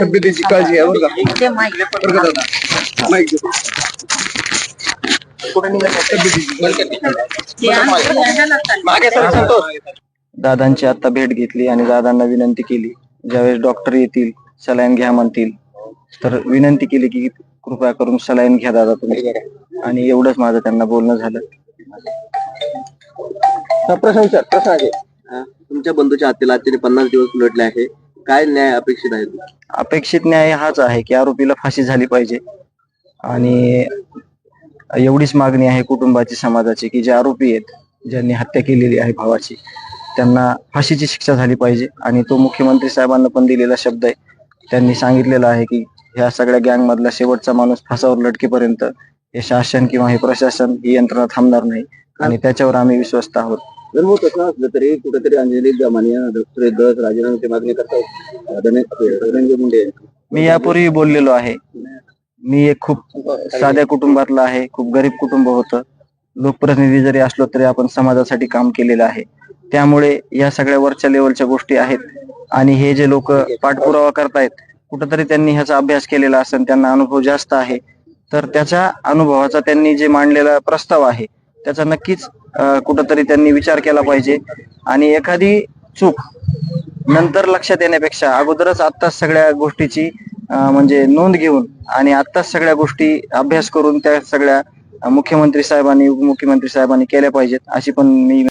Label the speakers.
Speaker 1: तब्येतीची काळजी बरं का दादा? माईक
Speaker 2: दादांची आता भेट घेतली आणि दादांना विनंती केली. ज्यावेळेस डॉक्टर येतील सलाईन घ्या म्हणतील. तर विनंती केली की कृपया करून सलाईन घ्या दादा तुम्ही. आणि एवढंच माझं त्यांना बोलणं झालं.
Speaker 1: प्रश्न विचार प्रश्न आहे तुमच्या बंधूच्या हत्येला आजचे पन्नास दिवस उलटले आहे. काय न्याय अपेक्षित आहे
Speaker 2: अपेक्षित न्याय हाच आहे की आरोपीला फाशी झाली पाहिजे. आणि एवढीच मागणी आहे कुटुंबाची समाजाची की जे आरोपी आहेत ज्यांनी हत्या केलेली आहे भावाची त्यांना फाशीची शिक्षा झाली पाहिजे. आणि तो मुख्यमंत्री साहेबांना पण दिलेला शब्द आहे. त्यांनी सांगितलेलं आहे की ह्या सगळ्या गँग मधला शेवटचा माणूस फासावर लटकेपर्यंत हे शासन किंवा हे प्रशासन ही यंत्रणा थांबणार नाही. आणि त्याच्यावर आम्ही विश्वस्त आहोत.
Speaker 1: जर होत तसं असलं तरी कुठेतरी अंजली दमानिया डॉक्टर दस राजीनाम्याची मागणी करतात. धनंजय मुंडे.
Speaker 2: मी यापूर्वी बोललेलो आहे. मी एक खूप साध्या कुटुंबातला आहे. खूप गरीब कुटुंब होतं. लोकप्रतिनिधी जरी असलो तरी आपण समाजासाठी काम केलेलं आहे. त्यामुळे या सगळ्या वरच्या लेवलच्या गोष्टी आहेत. आणि हे जे लोक पाठपुरावा करतायत कुठंतरी त्यांनी ह्याचा अभ्यास केलेला असेल त्यांना अनुभव जास्त आहे. तर त्याच्या अनुभवाचा त्यांनी जे मांडलेला प्रस्ताव आहे त्याचा नक्कीच कुठंतरी त्यांनी विचार केला पाहिजे. आणि एखादी चूक नंतर लक्षात येण्यापेक्षा अगोदरच आत्ताच सगळ्या गोष्टीची म्हणजे नोंद घेऊन आणि आत्ताच सगळ्या गोष्टी अभ्यास करून त्या सगळ्या मुख्यमंत्री साहेबांनी उपमुख्यमंत्री साहेबांनी केल्या पाहिजेत अशी पण मी